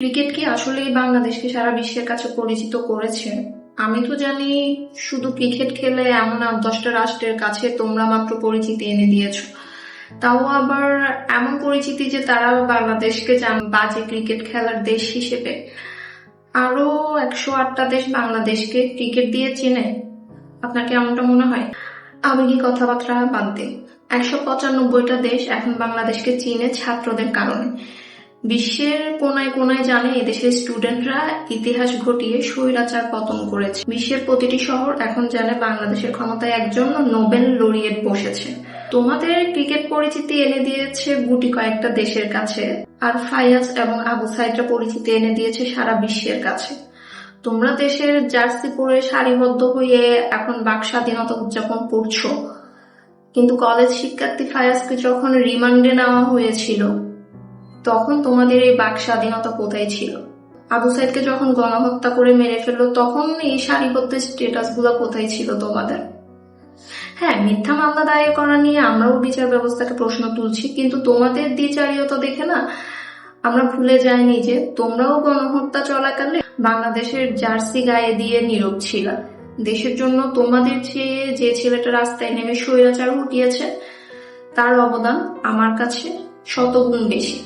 Cricket কি আসলেই বাংলাদেশকে সারা বিশ্বের কাছে পরিচিত করেছে? আমি তো জানি শুধু ক্রিকেট খেলে এমন আট দশটা রাষ্ট্রের কাছে তোমরা মাত্র পরিচিতি এনে দিয়েছ। তাও আবার এমন পরিচিতি যে তারা বাংলাদেশকে বাজে ক্রিকেট খেলার দেশ হিসেবে। আরও একশো আটটা দেশ বাংলাদেশকে ক্রিকেট দিয়ে চেনে। আপনার কি এমনটা মনে হয়? আবেগী কথাবার্তা বাদ দিন একশো পঁচানব্বইটা দেশ এখন বাংলাদেশকে চিনে ছাত্রদের কারণে। বিশ্বের কোনায় কোনায় জানে এদেশের স্টুডেন্টরা ইতিহাস ঘটিয়ে স্বৈরাচার পতন করেছে। বিশ্বের প্রতিটি শহর এখন জানে বাংলাদেশের ক্ষমতায় একজন নোবেল লরিয়েট বসেছে। তোমাদের ক্রিকেট পরিচিতি এনে দিয়েছে গুটি কয়েকটা দেশের কাছে, আর ফায়াজ এবং আবু সাইদরা পরিচিতি এনে দিয়েছে সারা বিশ্বের কাছে। তোমরা দেশের জার্সি পরে সারিবদ্ধ হয়ে এখন বাক স্বাধীনতা উদযাপন করছ। কিন্তু কলেজ শিক্ষার্থী ফায়াজকে যখন রিমান্ডে নেওয়া হয়েছিল তখন তোমাদের এই বাক স্বাধীনতা কোথায় ছিল? আবু সাইদকে যখন গণহত্যা করে মেরে ফেলল, তখন এই সারিবদ্ধ স্টেটাসগুলো কোথায় ছিল তোমাদের? হ্যাঁ মিথ্যা মামলা দায়ের করা নিয়ে আমরাও বিচার ব্যবস্থাকে প্রশ্ন তুলছি, কিন্তু তোমাদের দ্বিচারিয়তা দেখে না আমরা ভুলে যাইনি যে তোমরাও গণহত্যা চলাকালে বাংলাদেশের জার্সি গায়ে দিয়ে নীরব ছিল। দেশের জন্য তোমাদের চেয়ে যে ছেলেটা রাস্তায় নেমে স্বৈরাচার ঘটিয়েছে তার অবদান আমার কাছে শতগুণ বেশি।